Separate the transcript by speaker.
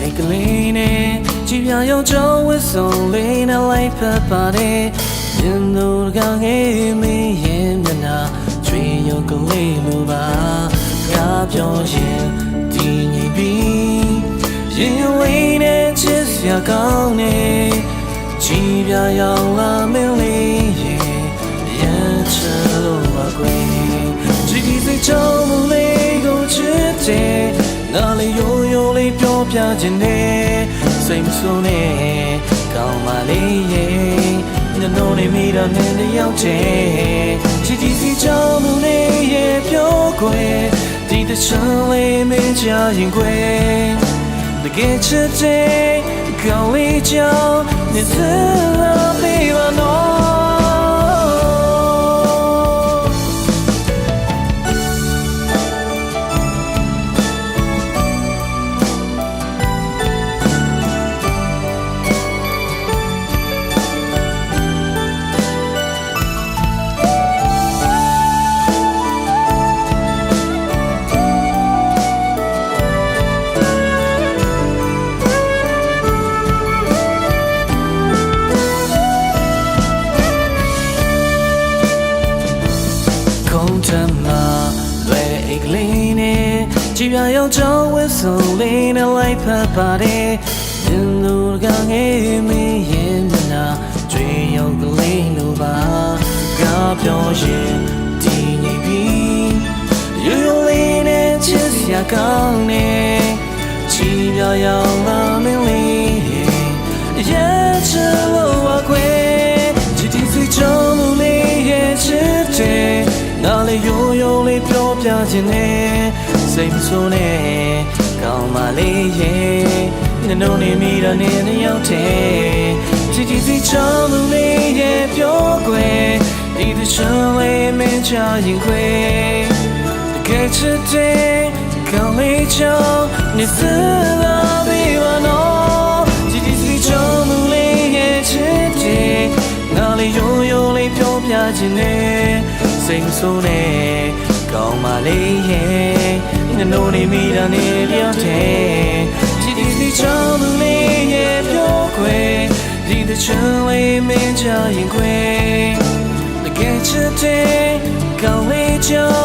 Speaker 1: အိတ်ကလေးနဲ့ကြည်ပြရောက်ကြောင်းဝစ်စုံလေးနဲ့လိုက်ဖက်ပါတယ်မြင်သူကငယ်မင်းရဲ့မျက်နှာချွေရုပ်ကလေးလိုပါငါပြောရင်ဒီငိပြီးရင်လေးနဲ့ချစ်စရာကောင်းနေကြည်ပြရောက်လာမင်းလေးရဲ့ရန်ချလို့ပါကွယ်ကြည်ဒီစိတ်ချောင်းလေးကိုချစ်တယ် ငါလေးရိုးရိုးလေးပြောပြခြင်းနဲ့စိတ်မဆိုးနဲ့ကောင်းပါလေရဲ့ညနိုးနေမိတော့နေတယောက်ချေချစ်ကြည်စီချောင်းလေးရဲ့ပြောခွေဒီတချမ်းလေးမင်းချရင်ခွေ The get you day, going down, it's a lovely one. Oh. ခုံးထမ လွယ်တဲ့အိတ်ကလေးနဲ့ကြည်ပြရောက်ကြောင်းဝစ်စုံလေးနဲ့လိုက်ဖက်ပါတယ်မြင်သူကငယ်မင်းရဲ့မျက်နှာကြွေရောက်ကလေးလိုပါကပြောရင်ဒီနေပြီရိုးရိုးလေးနဲ့ချစ်စရာကောင်းနေကြည်ပြရောက်လာမင်းလေးရဲ့ချစ်လို့ပါခွေချစ်တီစီကြော င်းလေးရဲ့ချစ်တယ်နားလေးရိုးရိုးလေးပြောပြခြင်းနဲ့စိတ်မဆိုးနဲ့ကောင်းပါလေရဲ့နှလုံးနေမိတော့နေနေရောက်တဲ့ချစ်ချစ်စီချောင်းလူလေးရဲ့ပြောခွေဒီတစ်ချမ်းလေးမင်းချရင်ခွေတကယ်ချစ်တဲ့ကောင်းလေးချောင်းနေစလာပြီးပါနော်ချစ်ချစ်စီချောင်းလူလေးရဲ့ချစ်တဲ့နားလေးရိုးရိုးလေးပြောပြခြင်းနဲ့ စိတ်မဆိုးနဲ့ကောင်းပါလေရဲ့နှလုံးနေမိတာနေလျောက်တဲ့ချစ်ဒီစီချောင်းလူလေးရဲ့ပြောခွေဒီတဲ့ချမ်းလေးမင်းချရင်ခွေတကယ်ချစ်တဲ့ကောင်းလေးချော